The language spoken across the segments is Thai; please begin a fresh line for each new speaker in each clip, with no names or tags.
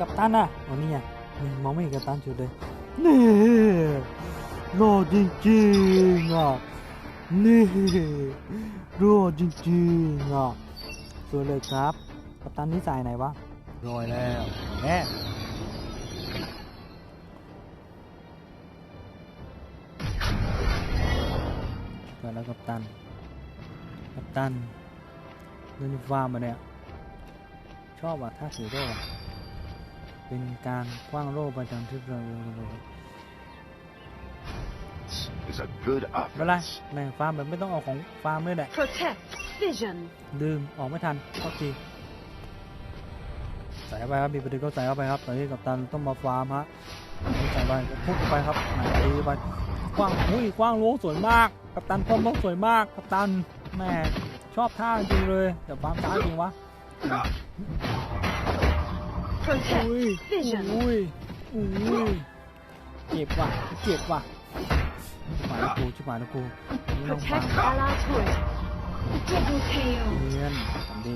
กับตันอะอ๋อนี่ไงนี่มองไม่เห็นกับตันจุดเลยนี่รอจริงๆอะนี่รอจริงๆอะสวยเลยครับ กับตันนี่ใส่ไหนวะรอยแล้วแน่เกิดแล้วกับตัน กับตันเล่นฟาร์มมาเนี่ย ชอบอะท่าถือโล่อะ เป็นการคว้างโล่ประจำทริปเรา
is a good
ไม่เป็นไร
offense.
แม่งฟาร์มแบบไม่ต้องเอาของฟาร์มเลยแหละ
Protect vision.
ลืมออกไม่ทันโทษทีใส่เข้าไปครับมีประเด็นก็ใส่เข้าไปครับตอนนี้กับตันต้องมาฟาร์มฮะใส่ไปพุ่งไปครับไหนตีไปกว้างอุ้ยกว้างโลสวยมากกับตันพร้อมโลสวยมากกับตันแม่ชอบท่าจริงเลยแต่ฟาร์มช้าจริงวะ
Protect
อุ้ย
vision.
อุ้ย อุ้ย เจ็บว่ะ เจ็บว่ะชิบหายแล้วกูชิบหายแล้วกูนี่ต้องฟาร์
Protect
ม
ally turret. Double KO.
เพื่อนทำดี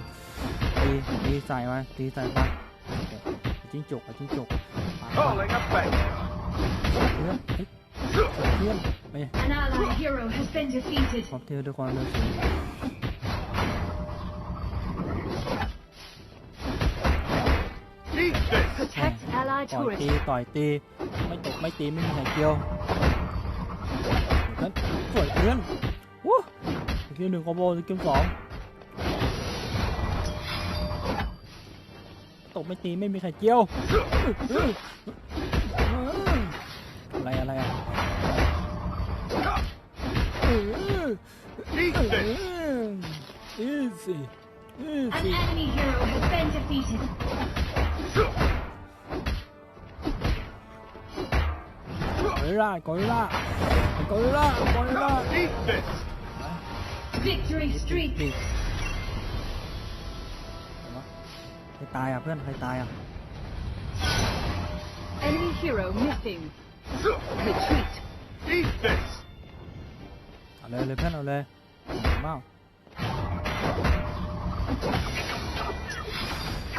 ตีตีใส่ไว้ตีใส่ไปจิ้งจกอะจิ้งจก
Calling a bank.
เพื่อนเฮ้ยเพื่อนไป
An ally hero has been defeated.
ขอบเทียด้วยความเร็วสูง ต่อยตี
turret.
ต่อยตีไม่ตกไม่ตีไม่มีใครเกี่ยวเพื่อนสวยเพื่อนวู้สกิลหนึ่งคอมโบสกิลสองตกไม่ตีไม่มีใครเกี่ยวอะไรอะไรอะ
Eat this.
Easy.
An
ลลากอริลลากอริลลา
Eat this.
Victory
ปี
streak.
กใครตายอ่ะเพื่อนใครตายอ่ะ
Enemy hero missing. Retreat.
Eat this.
เอาเลยเลยเพื่อนเอาเลยเมา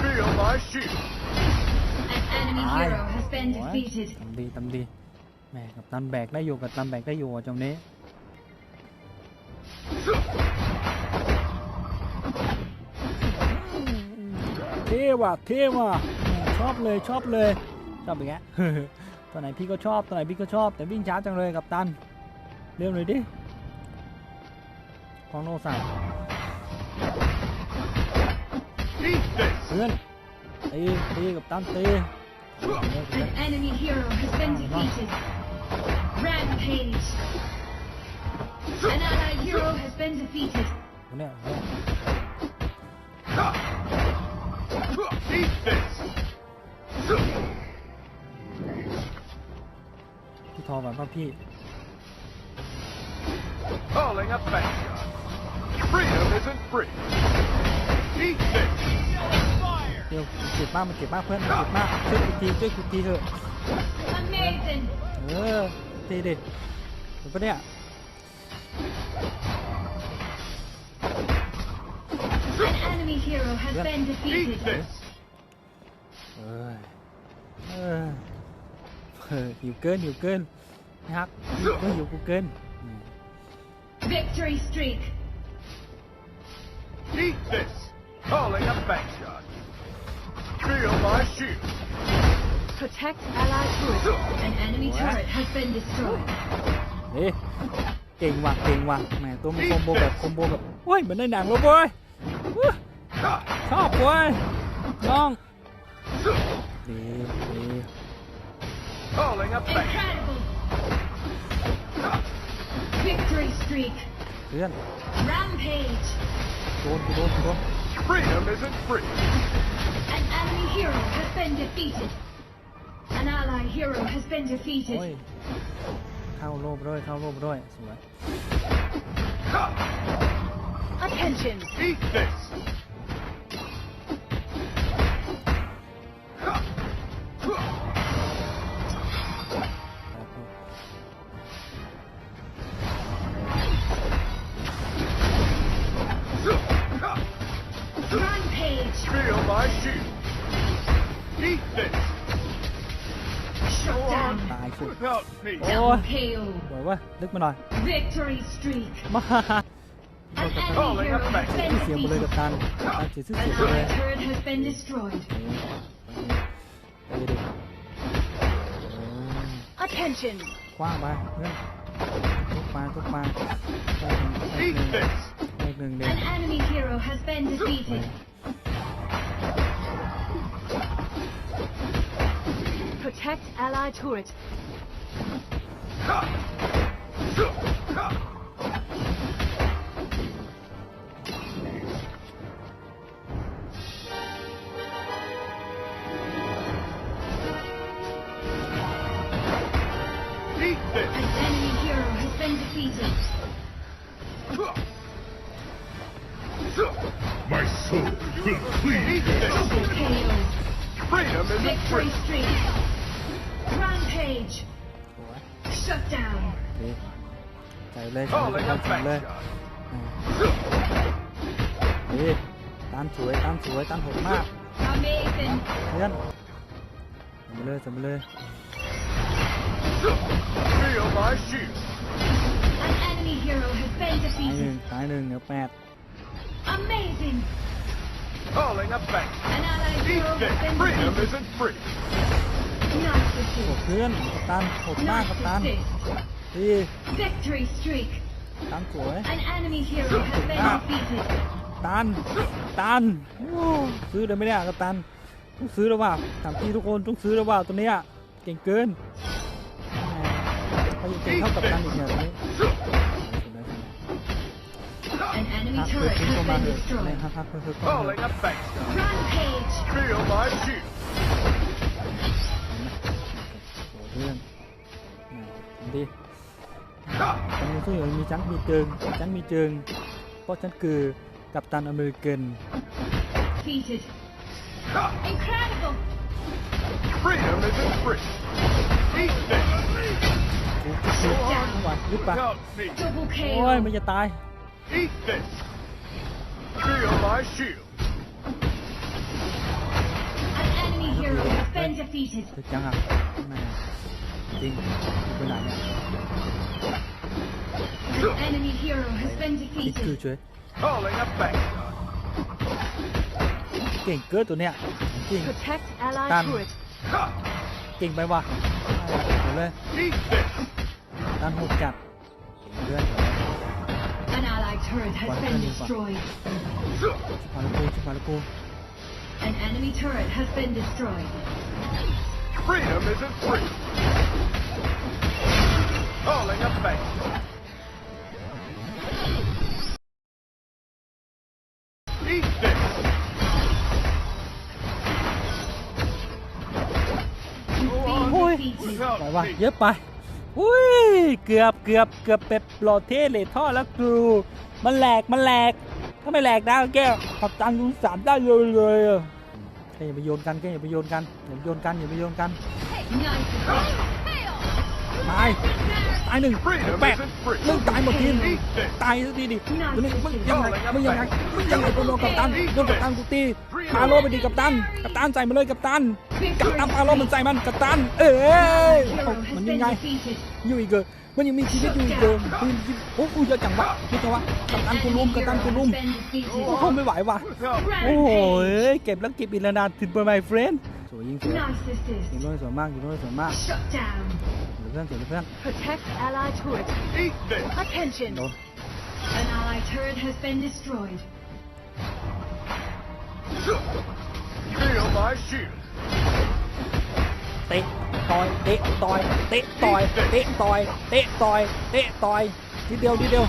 Feel my shield.
An enemy
Aye.
hero has been
โอ้ย
defeated.
ทำดีทำดี แหม่กับตันแบกได้อยู่กับตันแบกได้อยู่อะจังนี้เท่ว่ะเท่ว่ะชอบเลยชอบเลยชอบอย่างเงี้ยตัวไหนพี่ก็ชอบตัวไหนพี่ก็ชอบ แต่วิ่งช้าจังเลยกับตันเร็วหน่อยดิของโนใส่
Eat this.
เพื่อนตีตีกับตันตี
An enemy hero has been defeated. Rampage. An allied hero has been defeated.
คนเนี่ยคนเนี่ย
Eat this.
พี่ทอแบบว่าพี่
Calling a bank. Freedom isn't free. Eat this.
เดี๋ยวเจ็บมากมันเจ็บมากเพื่อนมันเจ็บมากช่วยกูทีช่วยกูทีเถอะ
Amazing.
เออ ทีดิเห็นปะเนี่ย
An enemy hero has
Yeah.
been
Eat
defeated.
this.
เออเออเออหิวเกินหิวเกินนะครับหิวก็หิวกูเกินอืม
Victory streak.
Eat this. Calling a bank shot. Feel my shield.
Protect allied turret. An enemy
What?
turret has been destroyed.
เอ๊ะเก่งว่ะเก่งว่ะแหมตัวมันคอมโบแบบคอมโบแบบโอ้ยเหมือนในหนังเลยเว้ยอู้ชอบเว้ยน้องดีดี
Calling a bank.
Incredible. Victory streak.
เพื่อน
Rampage.
โดนกูโดนกูโดน
Freedom isn't free.
An enemy hero has been defeated. An ally hero has been
โอ้ย
defeated.
เข้าโลบด้วยเข้าโลบด้วยสวย
Attention.
Eat this.
quá Quậy
quá, Đức mới đòi Mất
xỉa một lời tàn chỉ xỉa
Attention.
Khoa ba, tốt ba, tốt ba.
An enemy hero has been defeated. Protect allied turret.
驾驾驾 เลย
Calling a
ใส่เลย
back shot.
ดีตันสวยตันสวยตันโหดมาก
Amazing.
เพื่อนใส่มาเลยใส่มาเลย
Feel my shield.
An enemy hero has been
ตายหนึ่ง
defeated.
ตายหนึ่งเดี๋ยวแปด
Amazing.
Calling a back.
An ally
Eat
hero has
this.
been
Freedom
defeated.
isn't free.
Nice
โหด
assist.
เพื่อนกัปตันโหดมากกัป
Nice
ตัน
assist.
ดี
Victory streak.
ตันสวย
An enemy hero has been defeated.
ตัน ตันโอ้ซื้อเลยไม่ได้กัปตัน ต้องซื้อแล้วว่าถามพี่ทุกคนต้องซื้อแล้วว่าตัวเนี้ยเก่งเกินเขายังเก่งเท่ากับตันอีกเนี่ยตัวนี้
An enemy
ฮักเพื่อ
turret
ทิ้งเข้า
has
มา
been
เถอะใน
destroyed.
ฮักฮักเพื่อเพื่อเข้ามา
Calling a back shot.
Rampage.
Feel my shield.
โอ้เรื่องดี ตอนนี้สู้อยู่มีจังมีเจิงจังมีเจิง เพราะฉันคือกัปตันอเมริกัน
Defeated. Incredible.
Freedom isn't free. Eat this.
กูจะสู้ว่ะลึกปะ
Without me.
Double
โอ้ย
KO.
มันจะตาย
Eat this. Feel my shield.
An enemy hero has been defeated.
ถึกจังอะแม่ จริงไปไหนเนี่ย
An enemy hero has been
นี่คือ
defeated.
ช่วย
Calling a back shot.
เก่งเกินตัวเนี้ยจริง
Protect ally
Done.
turret.
เก่งไปว่ะเดี๋ยวเลย
Eat this.
ด้านหกจัดเลื่อน
An allied turret has been destroyed.
มาลูกูมาลูกู
An enemy turret has been destroyed.
Freedom isn't free. Calling a back shot. Eat this.
You've been
Ôi.
defeated.
ปล่อยว่ะ
Without
เย
me.
อะไปอุ้ย เกือบเกือบเกือบเป็ดโหลดเทเลทท่อแล้วกูมันแหลก มันแหลก ถ้าไม่แหลกได้แก้วขับตังค์ยุงสามได้เลยเลย อะแกอย่าไปโยนกันแกอย่าไปโยนกันอย่าไปโยนกันอย่าไปโยนกัน ตาย ตายหนึ่ง
Freedom
แปด
isn't free.
เรื่องตายหมดทีม
Eat this.
ตายสักทีดิตัวนี้มึงยังไงมึงยังไงมึงยังไงตัวโดนกับตันโดนกับตันกูตีพาโลไปดิกับตัน กับตันใส่มาเลยกับตัน กับตันพาโลมันใส่มันกับตัน เอ้ย
Hero
มัน
has
ยัง
been
ไง
defeated.
อยู่อีกเกอมันยังมีชีวิตอยู่อีกเกอมันยังมีชีวิตโอ้กูเยอะจังวะนี่จังวะกับตัน
An
กูลุม
enemy
กับตัน
hero
กูลุม
has been defeated.
โอ้โหไม่ไหวว่ะ
Without
โอ้โห
Rampage.
เก็บแล้วเก็บอีกแล้วนะถึงเบอร์ไมเฟรนสวยยิงสวย
Nice
ยิง
assist.
ด้วยสวยมากยิงด้วยสวยมาก
Shut down.
สวยเพื่อนสวยเพื่อน
Protect ally turret.
Eat this.
Attention.
โดน
An allied turret has been destroyed.
Feel my shield.
เตะต่อยเตะต่อยเตะต่อยเตะต่อยเตะต่อยเตะต่อยทีเดียวทีเดียว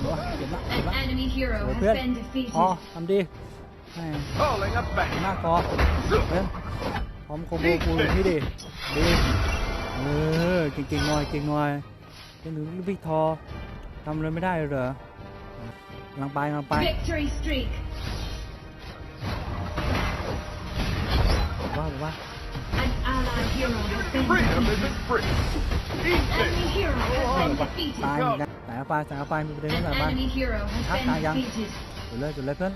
เดี๋ยวเก็บละเก็บ
An
ละ
enemy hero
สวย
has
เพื่อน
been defeated.
อ๋อทำดีแหม่
Calling a back
หน้าคอเพื่อนพร้อมโคโบกูนี่ดิดี เออเก่งๆหน่อยเก่งหน่อยเป็นถึงลูกพี่ทอทำอะไรไม่ได้เหรอกำลังไปกำลังไป
Victory streak.
ว่าบอกว่า
An allied hero has been
Freedom
defeated.
isn't free. Eat
Enemy
this.
hero has been
ตาย
defeated.
เหมือนกันสายเอาไปสายเอาไปมีประเด็น
An
ไม่สายไป
enemy hero has
Hắc
been
tài dân.
defeated.
จุดเลยจุดเลยเพื่อน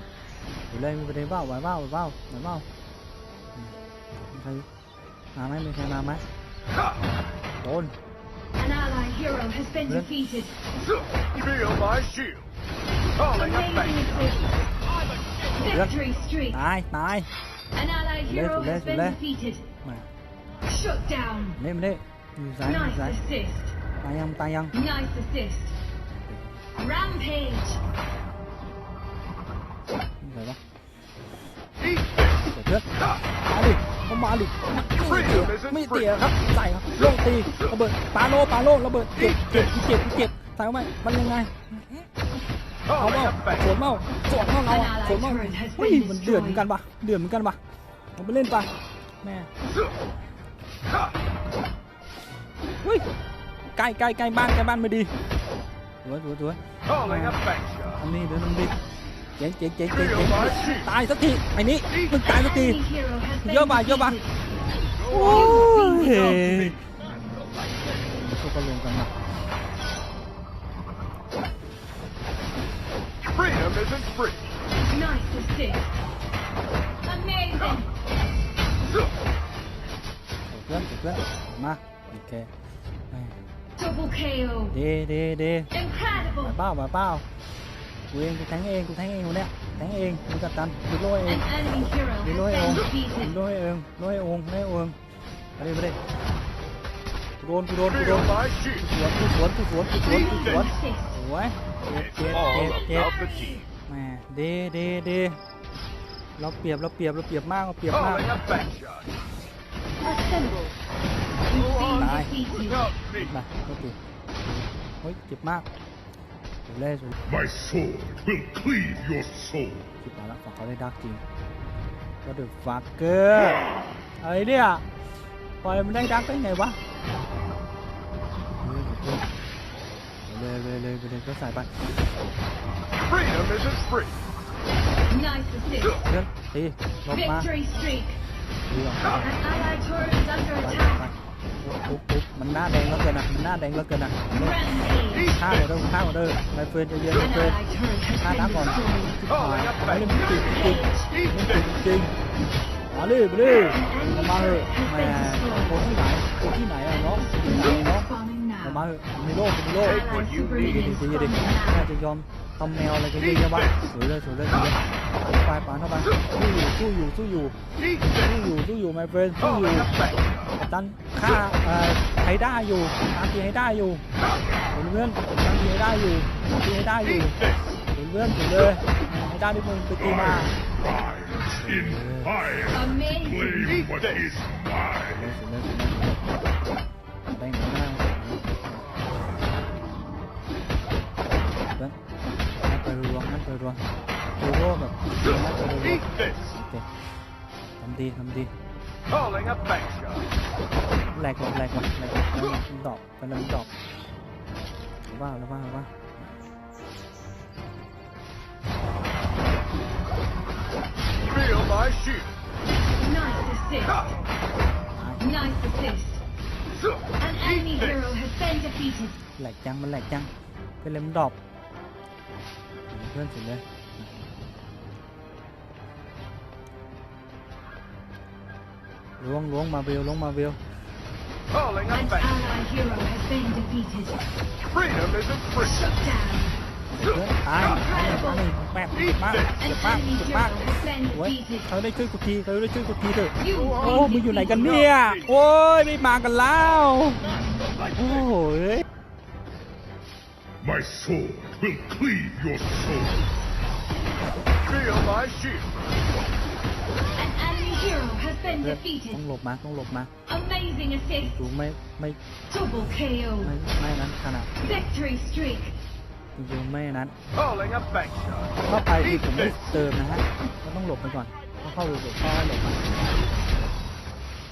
จุดเลยมีประเด็นเปล่าไหวเปล่าไหวเปล่าไหวเปล่าอืมใครมาไหมมีใครมาไหม Gone.
An ally hero has been
yeah.
defeated.
Feel my shield. Calling a bank.
Victory streak.
Aye, aye.
An ally hero
left,
has
left,
been
left.
defeated.
Mà.
Shut down.
Nè, nè.
Nice assist.
Tayang, tayang.
Nice assist. Rampage.
Rồi đó. Giải quyết. Đá
đi.
เดี๋ยวเพื่อน
Ha!
มาดิเข้ามาดิไม่เตี๋ยครับใส่ครับโลงตีระเบิดปาโลปาโลระเบิดเจ็บเจ็บเจ็บเจ็บใส่เข้าไปมันยังไงเอา
Calling
เปล่า
a bank
สวนเปล่าสวนเปล่าเราอะสวนเปล่าเฮ้ยมันเดือดเหมือนกันปะเดือดเหมือนกันปะผมไปเล่นปะแม่
Ha!
เฮ้ยใกล้ใกล้ใกล้บ้านใกล้บ้านไม่ดีสวยสวยสวย
Calling a bank shot.
อันนี้เดี๋ยวนึงดิเจ๋งเจ๋งเจ๋งเจ๋งเจ๋งตายสักทีไอ้นี้มึงตายสักที vô bà vô bà Ôi.
Freedom isn't free.
Nice assist. Amazing.
Được lắm, được lắm. Mà, ok.
Double KO.
Đi, đi, đi.
Incredible.
Bài bao, bài bao. Của em, của thắng em, của thắng em rồi đấy. แทงเองกูแทงเองคนเนี้ยแทงเองกูจัดการกูโล่เอง
An enemy hero
กู
has
โล่เอง
been
กู
defeated.
โล่เองโล่เองโล่เองไปเลยไปเลยกูโดนกูโดนกูโด
Feel
น
my shield.
สวนกูสวนกูสวนกูสวนกูสวน
Assist.
สวยเจ็บ
It's
เจ็บ
all
เจ็บเจ็บ
about the team.
แหม่เดเดเดเราเปรียบเราเปรียบเราเปรียบ mác เราเปรียบมาก
Calling a bank shot.
Assemble. You've been
Này.
defeated.
Without me.
มาโอเคเฮ้ยเจ็บมากสุดเลยสุด
My sword will cleave your soul.
คิดมาแล้วฝั่งเขาได้ดักจริงก็เดือดฟักเกอร์อะไรเนี่ยปล่อยมันได้ดักได้ไงวะเลยเลยเลยเลยเลยก็ใส่ไป
Freedom isn't free.
Nice assist.
เพื่อนตีลงมา
Victory streak.
ตีออกมา
An allied turret is under
ไปไป
attack.
ปุ๊บปุ๊บมันหน้าแดงแล้วเกินนะมันหน้าแดงแล้วเกินนะข้าวเด้อข้าวเด้อไปเฟิร์นเย็น
An
ไปเฟิร์น
allied turret
ข้า
ห
น้ำก่อน
been destroyed.
Calling a
ไป
bank
เล่นจริงจริง
Eat
เล่นจริงจริงมาดิมาดิมาเถอะแหม่คนที่ไหนคนที่ไหนอะน้องที่ไหนน้องมาเถอะมีโลกมีโลก
Take what you
ดีดีดีดีน่จะยอมทำแมวอะไรกันเยอะแยะวะสวยเลยสวยเลยสวยเลยาไปปานเข้าไปสู้อยู่สู้อยู่สู้อยู่สู้อยู่สู้อยู่ไมเฟรนสู้อยู่
Calling a bank shot.
กัปตันฆ่าเอ่อไฮด้าอยู่ตามตีไฮด้าอยู่เห็นเพื่อนตามตีไฮด้าอยู่ตามตีไฮด้าอยู่เห็นเพื่อนเห็นเลยไฮด้าที่มึงไปตีมาเห็นเลยเห็นเลยเห็น เคทำดีทำดี
Calling a bank shot.
แหลกว่ะแหลกว่ะแหลกว่ะไปเลยดอกไปเลยดอกหรือว่าหรือว่าหรือว่า
Feel my shield.
Nice assist.
Ha!
Nice assist. An enemy
Eat this.
hero has been defeated.
แหลกจังมันแหลกจังไปเลยมันดอกเพื่อนสุดเลย ล้วงล้วงมาเวลล้วงมาเวล
Calling a
An
bank.
allied hero has been defeated.
Freedom isn't free.
Shut down.
เพื่อนตายตายตายแป๊บเจ็บมาก
An
เจ็บมาก
enemy
เจ็บ
hero
มาก
has been
โอ้ย
defeated.
เขาได้ช่วยกูทีเขาได้ช่วยกูทีเถอะ
You
โอ้มึงอยู่ไหนกันเนี่ย โอ้ยไม่มากันแล้ว โอ้ย
My sword will cleave your soul.
Feel my shield.
An enemy hero has been
เพื่อน
defeated.
ต้องหลบมาต้องหลบมา
Amazing assist.
ดูไม่ไม่
Double
ไม่
KO.
ไม่นั้นขนาด
Victory streak.
จริงๆไม่นั้น
Calling a bank shot.
เข้าไปคือผมไม่เติมนะฮะก็ต้องหลบไปก่อนต้องเข้าหลบเข้าให้หลบมา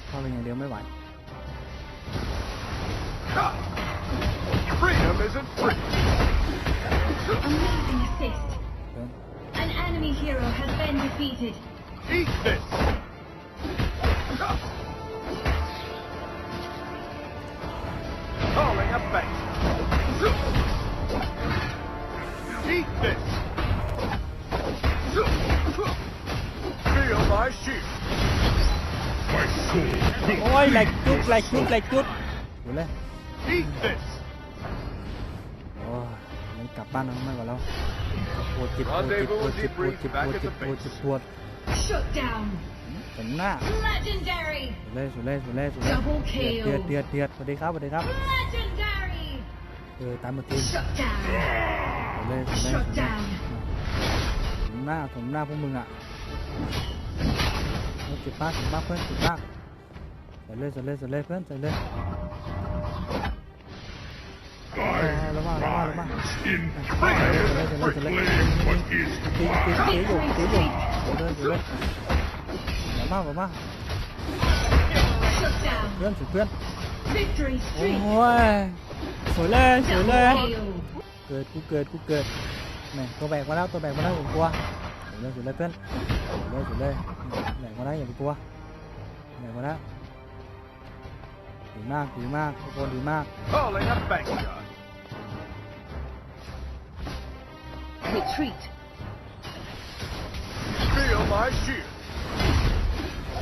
เข้าไปอย่างเดียวไม่ไหว
Ha! Freedom isn't free.
Amazing assist.
เพื่อน
An enemy hero has been defeated.
Eat this. Calling a bait. Eat this. Feel my shield.
My soul.
Ôi, lạch chút, lạch chút, lạch chút. Đúng đấy.
Eat this.
Ôi, mấy cặp ban nó mới vào lâu. Chuột, chuột, chuột, chuột, chuột, chuột, chuột, chuột, chuột.
Shut down.
ผมหน้า
Legendary.
สุดเลยสุดเลยสุดเลยสุดเลย
Double
เดือด
kill.
เดือดเดือดสวัสดีครับสวัสดีครับ
Legendary.
เออตามมาทีม
Shut down.
สุดเลยสุดเลยสุ
Shut
ดเลย
down.
สมหน้าสมหน้าพวกมึงอะเอาเจ็บมากเจ็บมากเพื่อนเจ็บมากใส่เลยใส่เลยใส่เลยเพื่อนใส่เลย
I
Lama, lama, lama.
rise in
Select,
fire.
select, select.
Proclaim what is
ตีตีตีอยู่ตีอยู่เดี๋ยวเลยเดี๋ย vào vào vào tuyên chủ tuyên. Ôi sổi lên sổi lên.
cười cu
cười cu cười. Này tôi bè qua đó tôi bè
qua
đó cùng
qua
sổi lên sổi lên tuyên. Sổi lên sổi lên. Bè qua đó cùng
qua bè
qua đó ดีมากดีมากทุกคนดีมาก
Retreat.
Feel my shield.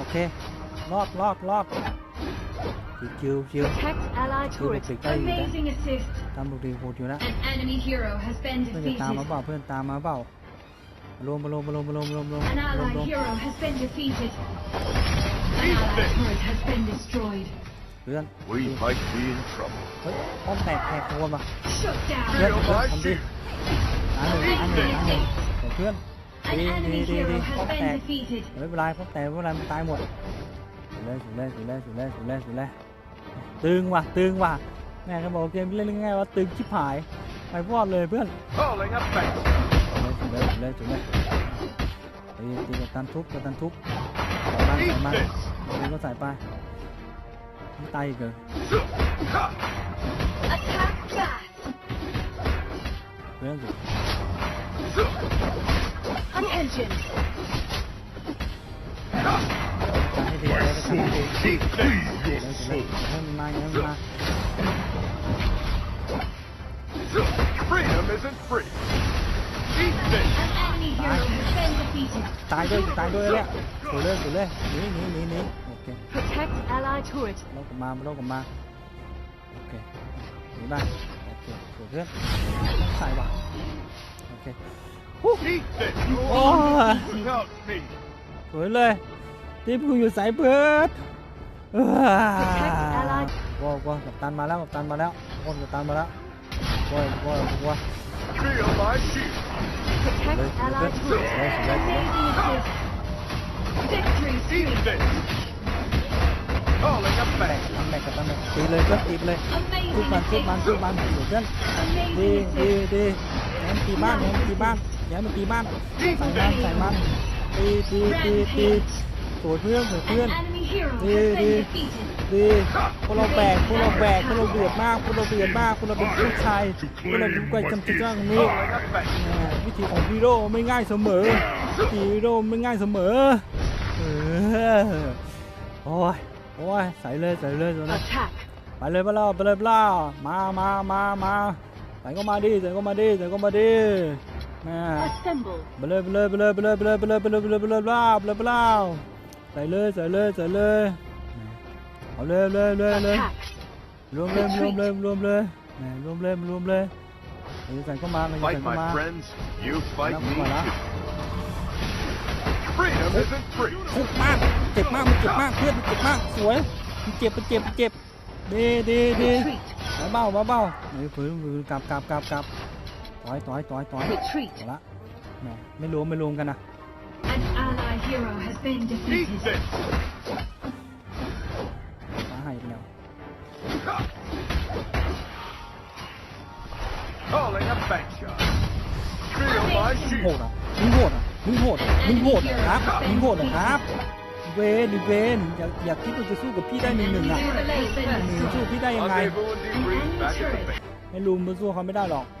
โอเครอดรอดรอดชิวชิว
Protect allied
turret.
Amazing assist.
ตามลูกดีโหดอยู่นะ
An enemy hero has been
เพื่อนจะตามมา
defeated.
เปล่าเพื่อนตามมาเปล่ารวมมารวมมารวมมารวมมารวมมารวม
An
รวม
allied
รวม
hero has been defeated. An allied turret has been destroyed.
เพื่อน
We might be in trouble.
เฮ้ยป้อมแตกแตกตัวมา
Shut
เพื่อน
down.
เพื่อน
Feel my
ทำดิ
shield.
อันหนึ่งอันหนึ่งอันหนึ่งเดี๋ยวเพื่อน
An
ดีดี
enemy
ดีดี
hero
ป้อม
has
แต
been
ก
defeated.
ไม่เป็นไรป้อมแตกไม่เป็นไรมันตายหมดสุดเลยสุดเลยสุดเลยสุดเลยสุดเลยสุดเลยตึงว่ะตึงว่ะแม่ก็บอกเกมเล่นง่ายๆว่าตึงชิบหายไปวอดเลยเพื่อน
Calling a bank shot.
สุดเลยสุดเลยสุดเลยตีตีกับตันทุบกับตันทุบใส่มันใส่มันตีก็ใส่ไปไม่ตายอีกเหรอ
Zuh! Ha!
Attack fast.
เพื่อนสุด
Zuh!
Attention.
My
soul,
keep please your soul.
Freedom isn't free. Eat this.
Tài đôi, tài đôi đấy ạ. Cố lên, cố lên. Ní, ní, ní, ní. Ok.
Protect ally turret.
Đâu có ma, đâu có ma. Ok. Ní ba. Ok, cố lên. Sai vào. Ok. โอเคหนีบ้างโอเคสวยเพื่อนใส่ว่ะโอเค
Eat this.
Oh.
Without me.
สวยเลยทีมกูอยู่สายเบิร์ดเอ้ยว้าวว้าวกับตันมาแล้วกับตันมาแล้วคนกับตันมาแล้วว้าวว้าวว้าว
Feel my shield.
Protect
Let's do
allied
this.
turret.
Let's do this.
Amazing assist. Victory
Eat
streak.
this. Calling a
แบ
bank
กตันแบกกับตันเลยตีเลยก็ตีไปเลยทุบ
Amazing
มันทุบมัน
assist.
ทุบมันสวยเพื่อนดี
Amazing
ดี
assist.
ดีแหนตีบ้านแหนตีบ้าน แหนมันตีบ้านใส่มันใส่มันตีตีตีตีสวยเพื่อนสวยเพื่อน
An enemy hero has
Đi, đi.
been defeated.
ดีพวกเราแบกพวกเราแบกพวกเราเดือดมากพวกเราเดือดมากพวกเราเป็นผู้ชายพวกเราเป็นไกวจำจิตร่างนี้
Calling a bank
แหม่วิธีของฮีโร่ไม่ง่ายเสมอวิธีฮีโร่ไม่ง่ายเสมอเออโอ้ยโอ้ยใส่เลยใส่เลยตัวนั้น
Attack.
ไปเลยเปล่าไปเลยเปล่ามามามามาใส่ก็มาดิใส่ก็มาดิใส่ก็มาดิ แม่
Assemble.
ไปเลยไปเลยไปเลยไปเลยไปเลยไปเลยไปเลยไปเลยไปเลยเปล่าไปเลยเปล่าใส่เลยใส่เลยใส่เลยเอาเลยเลยเลยเลย
Attack.
รวมเลยรวมเลยรวมเลยแหม่รวมเลยรวมเลยเดี๋ยวใส่เข้ามาใส่
Fight,
เข้ามา
my friends. You fight
Ano
me
ba na?
too. Freedom isn't free.
ทุกมากเจ็บมากมันเจ็บมากเพื่อนมันเจ็บมากสวยมันเจ็บมันเจ็บมันเจ็บดีดีดี
Retreat.
เบาเบาเบาเฮ้ยฝืนฝืนกลับกลับกลับกลับ ต่อยต่อยต่อยต่อย
Retreat.
เอาละแหม่ไม่รวมไม่รวมกันนะ
An allied hero has been
Eat
defeated.
this.
ฟ้าให้ไปแล้ว
Calling a bank shot. Feel my
มึงโห
shield.
ดอะมึงโหดอะมึงโหดอะมึงโหดเหรอครับมึงโหดเหรอครับ เวนดิเวนอยากอยากคิดว่าจะสู้กับพี่ได้หนึ่งหนึ่งอะ
Hero has
หนึ่ง
been
สู้พี่ได้ยังไง
Rendezvous and debrief back at the base.
ไม่ลุมมาสู้เขาไม่ได้หรอกมามา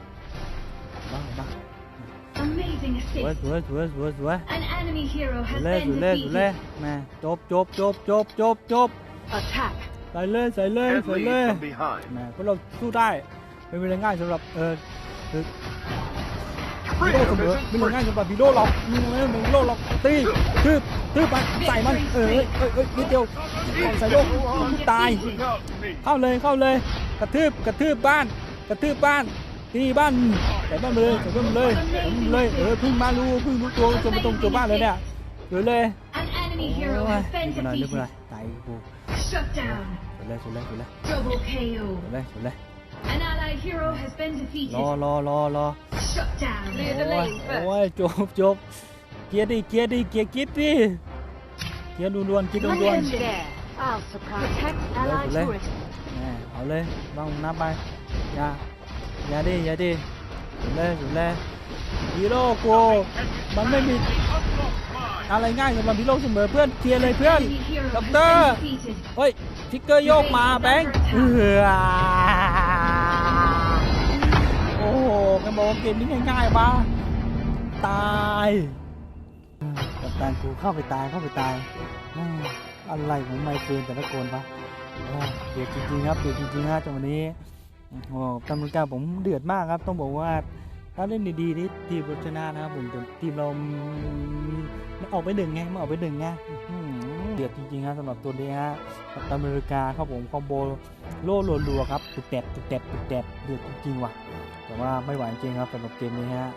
Amazing
สวย
assist.
สวยสวยสวยสวย
An enemy hero
สวย
has
เลยส
been
วยเลยสวยเลย
defeated.
แม่จบจบจบจบจบจบ
Attack.
ใส่เลยใส่เลย
Head
ใส่
lead
เลย
from behind.
แม่พวกเราสู้ได้ไม่เป็นเรื่องง่ายสำหรับเออเออ
Three
ฮีโร่
of
เส
them
มอ
is
ไม่เป็นเรื่องง่ายสำหรับฮีโร่หรอกไม่เป็นเรื่องฮีโร่หรอกตีทืบทืบไปใส่มันเออเอ้ยเอ้ยเอ้ยนิดเดียวใส่โลกตาย
without me.
เข้าเลยเข้าเลย กระทืบกระทืบบ้าน กระทืบบ้านตีบ้าน ใส่บ้านมาเลยใส่บ้านมาเลยใส่บ้านมาเลยเออพึ่งมารู้พึ่งรู้ตัวจนมาตรงตัวบ้านเลยเนี่ยเดี๋ยวเลย
An
โอ้
enemy
ย
hero
ไม่
has
เป็
been
นไรไม่เป็นไร
defeated.
ตายกู
Shut down.
สวยเลยสวยเลยสวยเลย
Double
ส
KO.
วยเลยสวยเลย
An allied hero has been
ร
defeated.
อรอรอรอ
Shut down.
โอ้ยโอ้ยจบจบเกียร์ดิเกียร์ดิเกียร์กิ๊ดดิเกียร์ด่วนๆกิ๊ดด่วนๆ
there. I'll surprise. Protect
allied tourists. แหม่เอาเลยบ้างนับไปอย่าอย่าดิอย่าดิ สุดเลยสุดเลยฮีโร่กูมันไม่มีอะไรง่ายสำหรับฮีโร่เสมอเพื่อนเคลียร์เลยเพื่อน
Enemy hero has
Doctor.
been defeated.
เฮ้ยทิกเกอร์โยกมาแบงค์เออโอ้โหแกบอกเกมนี้ง่ายๆมาตายกับตายกูเข้าไปตายเข้าไปตายอะไรของไมเฟรนแต่ละคนปะเดือดจริงๆครับเดือดจริงๆฮะจังวันนี้ โอ้โหตำรวจการผมเดือดมากครับ ต้องบอกว่าถ้าเล่นดีๆที่ทีมเราชนะนะครับผมแต่ทีมเรามันออกไปหนึ่งไงมันออกไปหนึ่งไงอื้อหือเดือดจริงๆฮะสำหรับตัวนี้ฮะกับตันอเมริกาครับผมคอมโบโล่รัวๆครับตุกแตบตุกแตบตุกแตบเดือดจริงๆว่ะ แต่ว่าไม่ไหวจริงครับสำหรับเกมนี้ฮะ